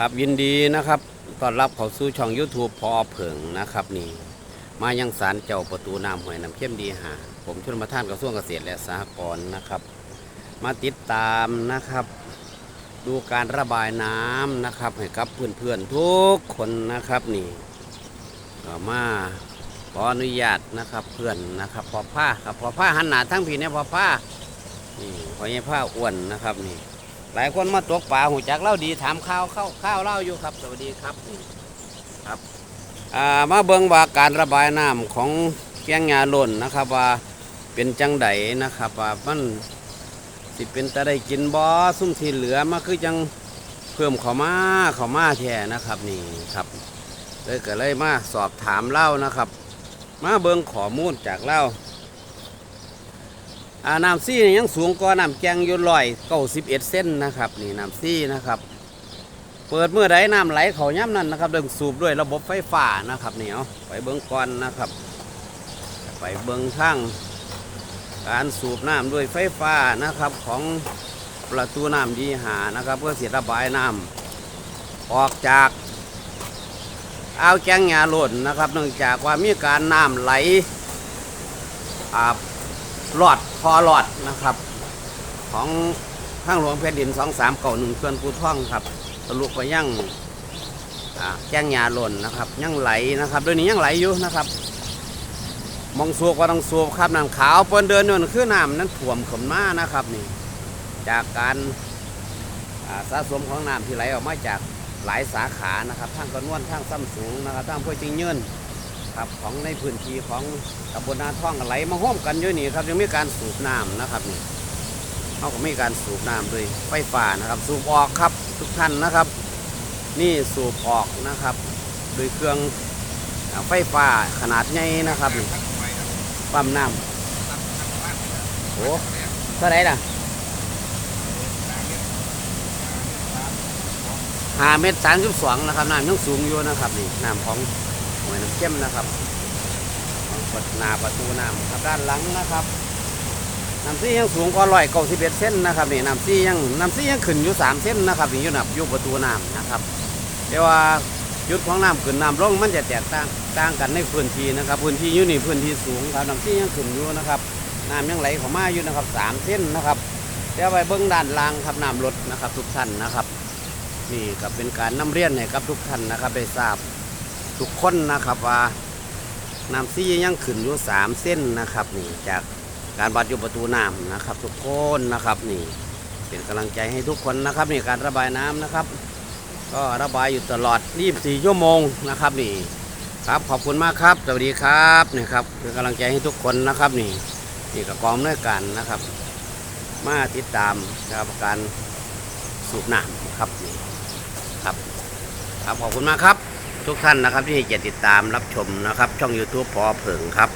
ครับยินดีนะครับต้อนรับเข้าสู่ช่อง YouTube พอเผิงนะครับนี่มายังศาลเจ้าประตูน้ำห้วยน้ำเข้มดีหาผมชนประธานกระทรวงเกษตรและสหกรณ์นะครับ มาติดตามนะครับ ดูการระบายน้ำนะครับ ให้กับเพื่อนๆทุกคนนะครับนี่ก็มาขออนุญาตนะครับเพื่อนนะครับพอผ้าครับพอผ้าหันหนาทั้งผีเนี่ยพอผ้านี่พอใหญ่ผ้าอ้วนนะครับนี่ หลายคนมาตกปลาหูจักเล่าดีถามข้าวข้าวข้าวเล่าอยู่ครับ สวัสดีครับครับมาเบิ่งว่าการระบายน้ำของแกงยาล่นนะครับว่าเป็นจังไดนะครับว่ามันสิเป็นตะได้กินบ่ซุ่มที่เหลือมาคือจังเพิ่มข้ามาข้ามาแท้นะครับนี่ครับเลยก็เลยมาสอบถามเล่านะครับ มาเบิ่งข้อมูลจากเล่า น้ำซี่นี่ยังสูงกว่าน้ำแกงอยู่ลอยเก้าสิบเอ็ดเส้นนะครับนี่น้ำซี่นะครับ เปิดเมื่อใดน้ำไหลเขาย่ำนั่นนะครับเดินสูบด้วยระบบไฟฟ้านะครับนี่เอาไปเบิ้งก่อนนะครับ ไปเบิ้งทางการสูบน้ำด้วยไฟฟ้านะครับของประตูน้ำดีหานะครับ เพื่อเสียระบายน้ำออกจากอ่าแกงยาหล่นนะครับ เนื่องจากว่ามีการน้ำไหลอาบ หลอดพอหลอดนะครับ ของทางหลวงแผ่นดินสองสามเก่าหนึ่งเพื่อนกูท่องครับทะลุไปยั่งแจ้งยาหล่นนะครับยังไหลนะครับโดยนี้ยังไหลอยู่นะครับมองสูบก็ต้องสูบครับน้ำขาวเปิ้นเดินอยู่นั่นคือน้ำนั้นถ่วมขึ้นมานะครับนี่จากการสะสมของน้ำที่ไหลออกมาจากหลายสาขานะครับทั้งกระนวนทั้งซ้ำสูงนะครับทั้งพื่อจิงเงิน ครับของในพื้นที่ของตำบลนาท่องไหลมาห้อมกันอยู่นี่ครับยังมีการสูบน้ำนะครับนี่เขาก็มีการสูบน้ำโดยไฟฟ้านะครับ สูบออกครับทุกท่านนะครับ นี่สูบออกนะครับโดยเครื่องไฟฟ้าขนาดใหญ่นะครับนี่ปั๊มน้ำโอ้เท่าไรล่ะหาเมตรสามสิบสองนะครับน้ำยังสูงอยู่นะครับนี่น้ำของ วยน้ำเข้มนะครับของเปิดหน้าประตูน้ำครับด้านหลังนะครับน้ำซี่ยังสูงกว่าร้อยเก้าสิบเอ็ดเส้นนะครับนี่น้ำซี่ยังน้ำซี่ยังขึ้นอยู่สามเส้นนะครับนี่อยู่หนับอยู่ประตูน้ำนะครับเดี๋ยวว่าจุดของน้ำขึ้นน้ำลงมันจะแตกต่างต่างกันในพื้นที่นะครับพื้นที่อยู่นี่พื้นที่สูงครับน้ำซี่ยังขึ้นอยู่นะครับน้ำยังไหลเข้ามาอยู่นะครับสามเส้นนะครับเดี๋ยวไปเบื้องด้านล่างครับน้ำลดนะครับ ทุกท่านนะครับ นี่ก็เป็นการนำเรียนให้กับทุกท่านนะครับได้ทราบ ทุกคนนะครับว่าน้ำซี่ยังขึ้นอยู่สามเส้นนะครับนี่จากการบัดอยู่ประตูน้ำนะครับ ทุกคนนะครับนี่เป็นกำลังใจให้ทุกคนนะครับนี่การระบายน้ำนะครับ ก็ระบายอยู่ตลอด 24 ชั่วโมงนะครับนี่ครับขอบคุณมากครับสวัสดีครับนี่ครับเป็นกำลังใจให้ทุกคนนะครับนี่นี่กับกองด้วยกันนะครับ มาติดตามนะครับการสูบน้ำครับนี่ครับครับขอบคุณมากครับ ทุกท่านนะครับที่จะติดตามรับชมนะครับ ช่อง YouTube พอเผิงครับ